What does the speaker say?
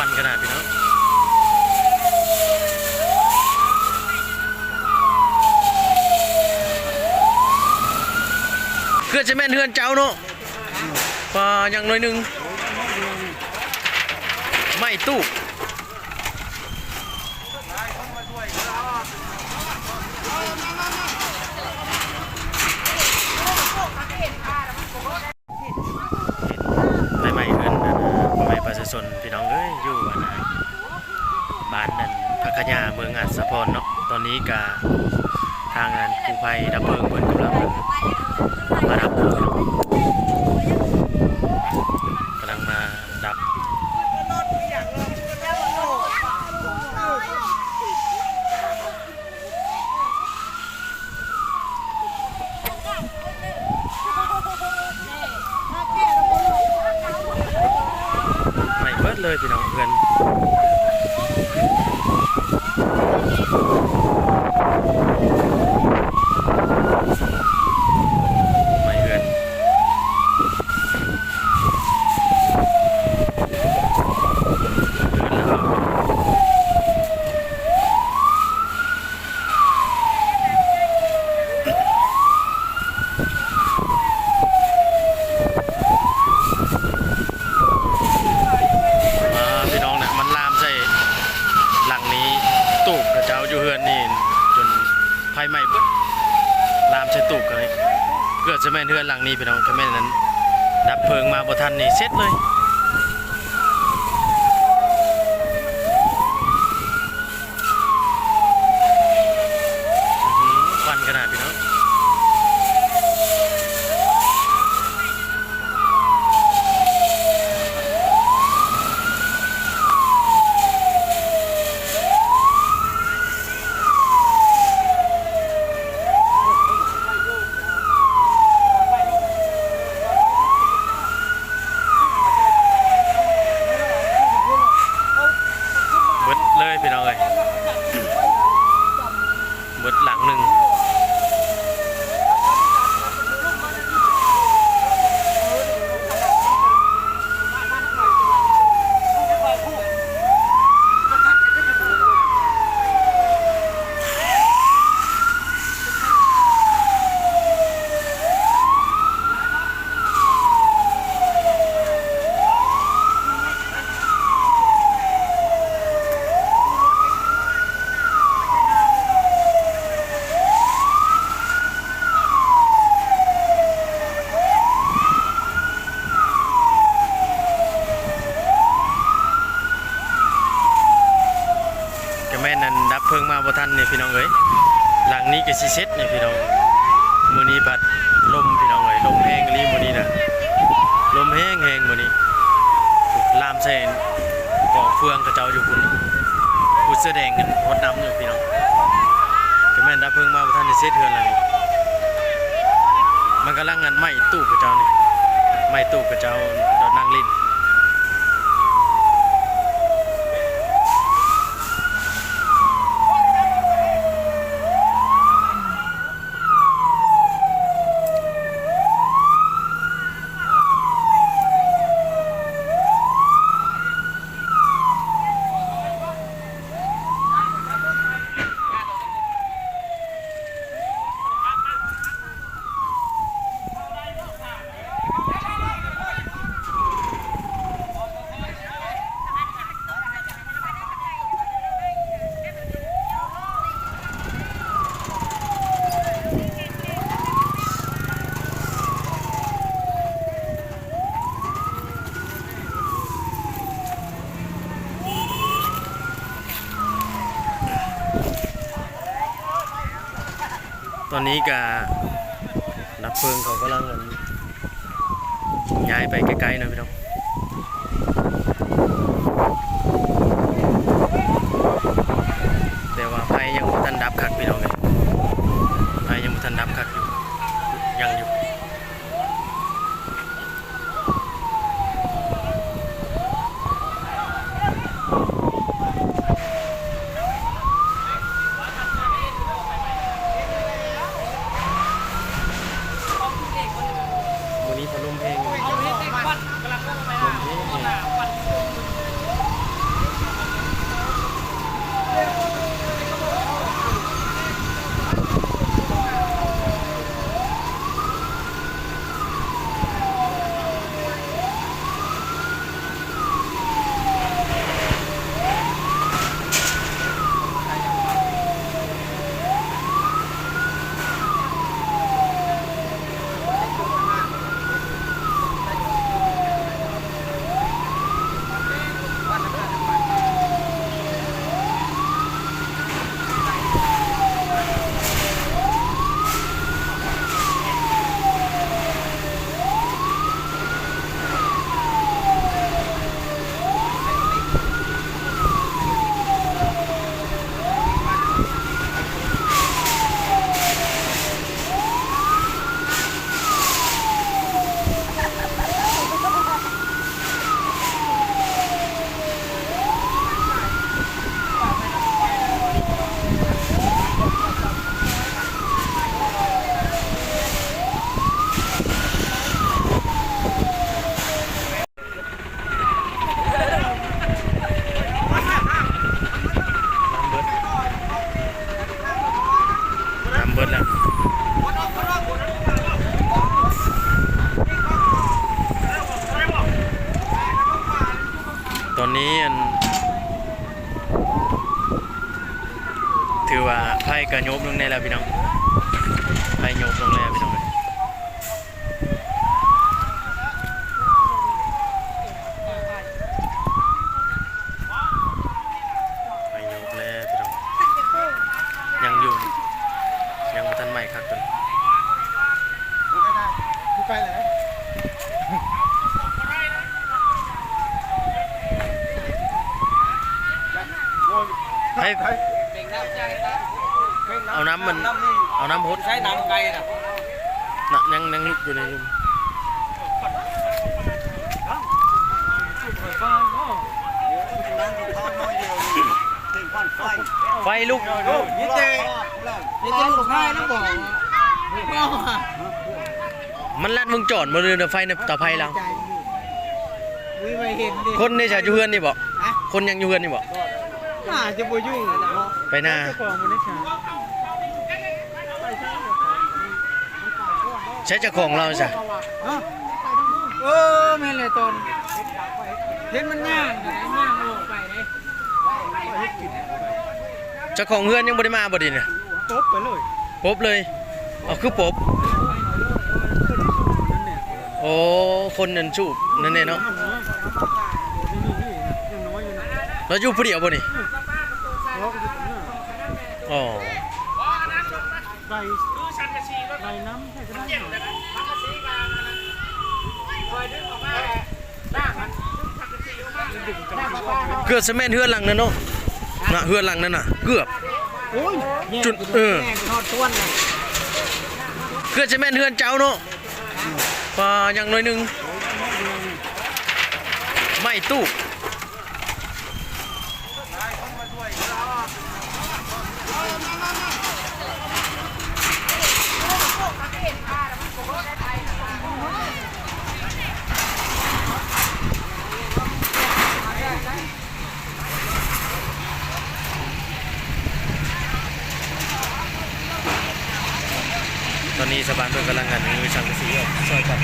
วันขนาดพี่น้องเพื่อจะแม่นเฮือนเจ้าเนาะปลาอย่างน้อยหนึ่งไม่ตู้ ใหม่ๆเพื่อนนะใหม่ประชาชนพี่น้องเอ้ยอยู่อันนะบ้านนั่นพักยาเมืองอัศพรเนาะต อนนี้กาทางงานกู้ภัยดับเพลิงเพิ่นกำลังมาดับเพลิงกำลังมาดับใหม่เบิดเลยพี่น้องเพื่อนใหม่เพื่อนเพื่อนแล้ว อ่าพี่น้องเนี่ยมันลามใส่หลังนี้ตูบกระเจ้าอยู่เฮือนนี่จนไฟไหม้เบิดลามใส่ตูบกันเลยเกิดจะ แม่นเฮือนหลังนี้พี่น้องข้าแม่นนั้น ดับเพลิงมาบ่ทันนี่เสร็จเลยอื้อหือควันขนาดพี่น้อง เบิดเลยพี่น้องเอ้ยเบิดหลังหนึ่งก็แม่นนั้นดับเพลิงมาบ่ทันนี่พี่น้องเอ้ยหลังนี้ก็ สิเสร็จนี่พี่น้องมือนี้บัดลมพี่น้องเอ้ยลมแห้งอีหลีมื้อนี้นะลมแห้งแห้งมือนี้ลามใส่กองเฟืองกระเจ้าอยู่พุ่นผู้เสื้อแดงกันรดน้ำอยู่พี่น้องก็แม่นดับเพลิงมาบ่ทันได้เสร็จเฮือนแล้วนี่มันกำลังงานไหม้ตู้กระเจ้านี่ไหม้ตู้กระเจ้าดอกนางลิ้น ตอนนี้กาดับเพลิงเขากำลังย้ายไปไกลๆหนะพี่น้องแต่ว่าไฟยังบ่ทันดับคักพี่น้องเลยไฟยังบ่ทันดับคักอยู่ยังอยู่มื้อนี้พัดลมเพลงอยู่ แล้ตอนนี้อันถือว่าไพ่กระยบลงในแล้วพี่น้อง ให้เอาน้ำมันเอาน้ำพดใช้น้ำไก่น่ะน่ะยังยังลุกอยู่ในลุมไฟลุกนี่เจนี่เจลูกชายนะบอกเมาอะมันลัดวงจรมาเลยนะไฟในต่อไฟเราใจวิไม่เห็นดิคนในชาอยู่เฮือนนี่บอกฮะคนยังอยู่เฮือนนี่บอก น่าจะบ่ยุ่งเนาะไปหน้า เจ้าของมันได้ชาใช้เจ้าของเราจ้ะเนาะเออแม่นเลยตอนเห็นมันย่างนะย่างออกไปเลยเจ้าของเฮือนยังบ่ได้มาบ่ดิเนี่ยตบไปเลยปบเลยเอาคือปบโอ้คนนั่นชูบนั่นแน่เนาะเราอยู่ผู้เดียวบ่นี่อ๋ อใบใบน้ำใช่ก็ได้เกือบสแมนเฮือนหลังนั่นเนาะน่ะเฮือนหลังนั่นน่ะ เกือบโอ้ยจุดเออแม่งทอดต้วนเลยเกือบสแมนเฮือนเจ้าเนาะพอยังน้อยหนึงไม่ตู้ ตอนนี้านเพิ่นกำลังงานมีสังกะสีออกซอยกัน